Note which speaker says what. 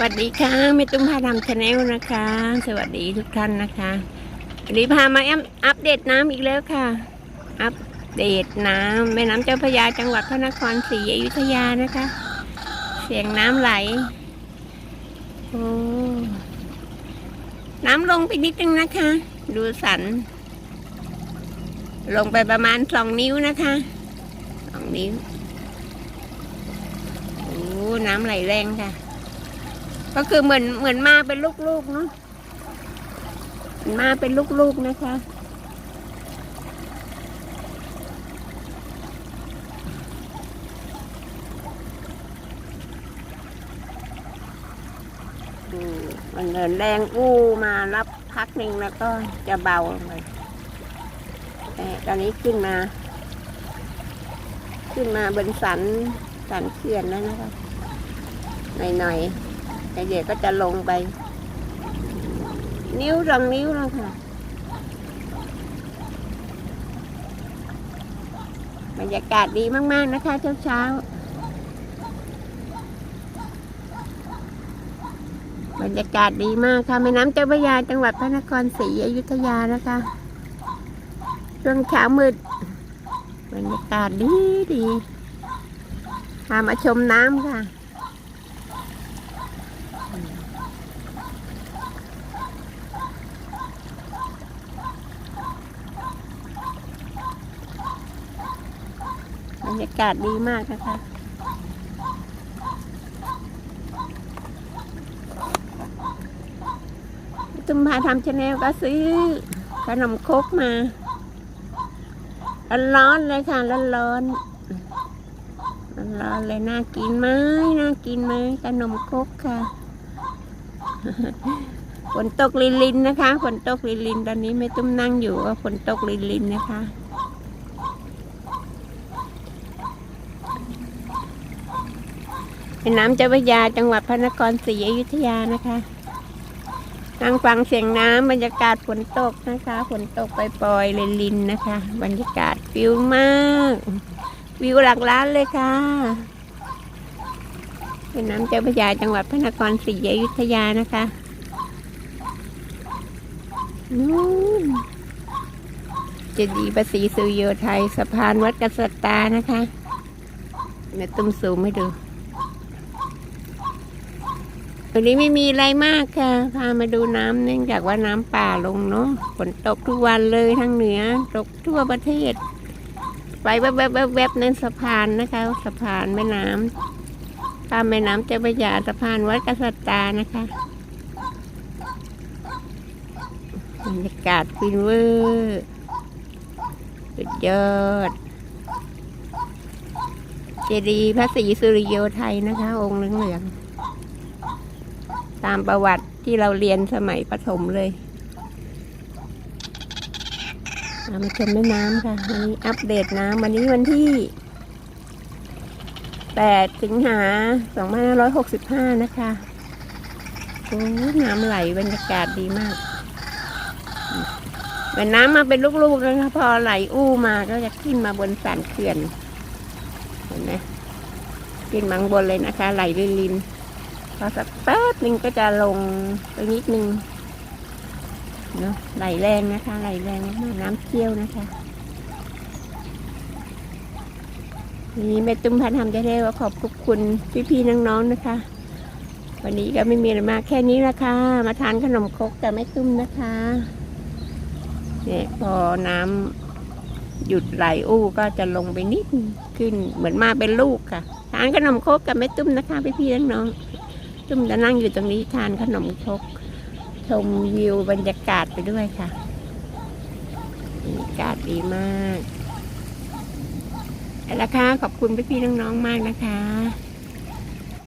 Speaker 1: สวัสดีค่ะแม่ตุ้มพาดำชาแนลนะคะ สวัสดีทุกท่านนะคะวันนี้พามาอัปเดตน้ำอีกแล้วค่ะ อัปเดตน้ำแม่น้ำเจ้าพระยาจังหวัดพระนครศรีอยุธยานะคะ เสียงน้ำไหลโอ้น้ำลงไปนิดนึงนะคะ ดูสัน ลงไปประมาณสองนิ้วนะคะสองนิ้วโอ้น้ำไหลแรงค่ะ ก็คือเหมือนเหมือนมาเป็นลูกๆเนาะมาเป็นลูกๆนะคะ มันเดินแรงอู้มารับพักหนึ่งแล้วก็จะเบาลงไปตอนนี้ขึ้นมา ขึ้นมาบนสันสันเขื่อนแล้วนะคะหน่อยๆ แต่เยก็จะลงไป นิ้วสองนิ้วแล้วค่ะบรรยากาศดีมาก ๆ นะคะ เช้าเช้าบรรยากาศดีมากค่ะแม่น้ำเจ้าพระยาจังหวัดพระนครศรีอยุธยานะคะช่วงเช้ามืดบรรยากาศดีดีพามาชมน้ำค่ะ บรรยากาศดีมากนะคะตุ้มพาทำชาแนลก็ซื้อขนมครกมา ร้อนๆเลยค่ะ ร้อนๆร้อนๆเลยน่ากินไหมน่ากินไหมขนมครกค่ะฝนตกลินลินนะคะฝนตกลินลินตอนนี้ไม่ตุ้มนั่งอยู่ก็ฝนตกลินลินนะคะ เป็นน้ำเจ้าพระยาจังหวัดพระนครศรีอยุธยานะคะนั่งฟังเสียงน้ำบรรยากาศฝนตกนะคะฝนตกปล่อยๆเลยลินนะคะ บรรยากาศฟิวมาก วิวหลักล้านเลยค่ะ เป็นน้ำเจ้าพระยาจังหวัดพระนครศรีอยุธยานะคะนู่นเจดีย์ภาษีสุโยไทยสะพานวัดกษัตตานะคะเดี๋ยตุ้มซูมให้ดู วันนี้ไม่มีอะไรมากค่ะ พามาดูน้ำเนื่องจากว่าน้ำป่าลงเนาะ ฝนตกทุกวันเลยทั้งเหนือ ตกทั่วประเทศ ไปแวบแวบแวบแวบนั่นสะพานนะคะ สะพานแม่น้ำข้ามแม่น้ำเจ้าพระยาสะพานวัดกษัตตานะคะบรรยากาศฟินเวอร์สุดยอด เจดีย์พระศรีสุริโยไทยนะคะ องค์เหลืองๆ ตามประวัติที่เราเรียนสมัยประถมเลยเามาชมแม่น้ำค่ะวันนี้อัปเดตน้ำวันนี้วันที่8สิงหา2565 นะคะโอ้น้ำไหลบรรยากาศดีมากเหมือนน้ำมาเป็นลูกๆนะคะพอไหลอู้มาก็จะขึ้นมาบนสันเขื่อน เห็นไหมขึ้นมาข้างบนเลยนะคะ ไหลลินๆ พอสักแป๊บหนึ่งก็จะลงไปนิดนึงเนาะไหลแรงนะคะ ไหลแรงมากน้ำเชี่ยวนะคะนี่แม่ตุ้มพันทำจะได้ว่าขอบคุณพี่ๆน้องๆนะคะ วันนี้ก็ไม่มีอะไรมากแค่นี้ละค่ะ มาทานขนมครกแต่ไม่ตุ้มนะคะเนี่ยพอน้ำหยุดไหลอู้ก็จะลงไปนิดขึ้นเหมือนมาเป็นลูกค่ะ ทานขนมครกกับแม่ตุ้มนะคะพี่ๆน้องๆ จุ่มจะนั่งอยู่ตรงนี้ทานขนมครกชมวิวบรรยากาศไปด้วยค่ะบรรยากาศดีมากแล้วค่ะขอบคุณพี่ๆน้องๆมากนะคะ